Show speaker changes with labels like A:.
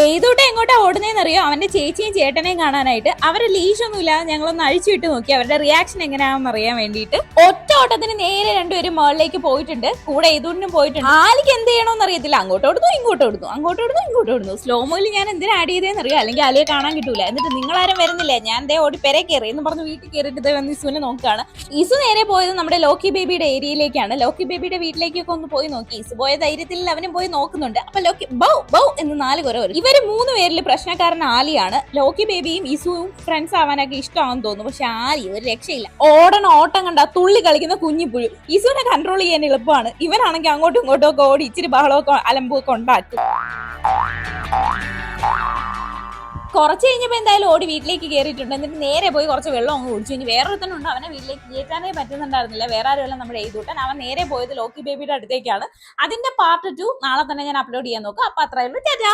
A: ഏതോട്ടെ എങ്ങോട്ടാ ഓടുന്നതെന്നറിയോ അവന്റെ ചേച്ചിയും ചേട്ടനെയും കാണാനായിട്ട്. അവരെ ലീഷൊന്നും ഇല്ലാതെ ഞങ്ങളൊന്ന് അഴിച്ചുവിട്ട് നോക്കി. അവരുടെ റിയാക്ഷൻ എങ്ങനെയാണെന്ന് അറിയാൻ വേണ്ടിയിട്ട്. ഒറ്റ ഓട്ടത്തിന് നേരെ രണ്ടുപേരും മുകളിലേക്ക് പോയിട്ടുണ്ട്. കൂടെ ഏതോട്ടിനും പോയിട്ടുണ്ട്. ആലിക്ക് എന്ത് ചെയ്യണമെന്ന് അറിയത്തില്ല. അങ്ങോട്ട് ഓടുന്നു ഇങ്ങോട്ട് ഓടുന്നു അങ്ങോട്ട് ഓടുന്നു ഇങ്ങോട്ട് ഓടുന്നു. സ്ലോ മോയിൽ ഞാൻ എന്തിനാ ആഡ് ചെയ്തതെന്ന് അറിയോ അല്ലെങ്കിൽ ആലിയെ കാണാൻ കിട്ടൂല. എന്നിട്ട് നിങ്ങളാരും വരുന്നില്ല. ഞാൻ ദേ ഓടി പെരെ കയറി. എന്ന് പറഞ്ഞ് വീട്ടിൽ കയറിയിട്ട് വന്ന് ഇസുവിനെ നോക്കുകയാണ്. ഇസു നേരെ പോയത് നമ്മുടെ ലോക്കി ബേബിയുടെ ഏരിയയിലേക്കാണ്. ലോക്കി ബേബിയുടെ വീട്ടിലേക്കൊക്കെ ഒന്ന് പോയി നോക്കി. ഇസു പോയ ധൈര്യത്തിൽ അവനും പോയി നോക്കുന്നുണ്ട്. അപ്പൊ ലോക്കി ബൗ ബൗ എന്ന് നാല് കുര ഇവർ മൂന്ന് പേരിൽ പ്രശ്നക്കാരൻ ആലിയാണ്. ലോക്കി ബേബിയും ഇസുവും ഫ്രണ്ട്സ് ആവാനൊക്കെ ഇഷ്ടമാണെന്ന് തോന്നുന്നു. പക്ഷെ ആലി ഒരു രക്ഷയില്ല. ഓടണ ഓട്ടം കണ്ട തുള്ളി കളിക്കുന്ന കുഞ്ഞിപ്പുഴു ഇസുവിനെ കൺട്രോൾ ചെയ്യാൻ എളുപ്പമാണ്. ഇവനാണെങ്കിൽ അങ്ങോട്ടും ഇങ്ങോട്ടും ഒക്കെ ഓടി ഇച്ചിരി ബഹളമൊക്കെ അലമ്പൊക്കെ ഉണ്ടാക്കും. കുറച്ച് കഴിഞ്ഞപ്പോൾ എന്തായാലും ഓടി വീട്ടിലേക്ക് കയറിയിട്ടുണ്ട് എന്നിട്ട് നേരെ പോയി കുറച്ച് വെള്ളം അങ്ങ് കുടിച്ചു. ഇനി വേറെ ഒരുത്തനുണ്ട് അവനെ വീട്ടിലേക്ക് കയറ്റാനേ പറ്റുന്നുണ്ടായിരുന്നില്ല. വേറെ ആരുമല്ല നമ്മുടെ എഴുതൂട്ടൻ അവൻ നേരെ പോയത് ലോക്കി ബേബിയുടെ അടുത്തേക്കാണ്. അതിന്റെ പാർട്ട് ടു നാളെ തന്നെ ഞാൻ അപ്ലോഡ് ചെയ്യാൻ നോക്കാം. അപ്പൊ അത്രയുള്ളൂ ചേച്ചാ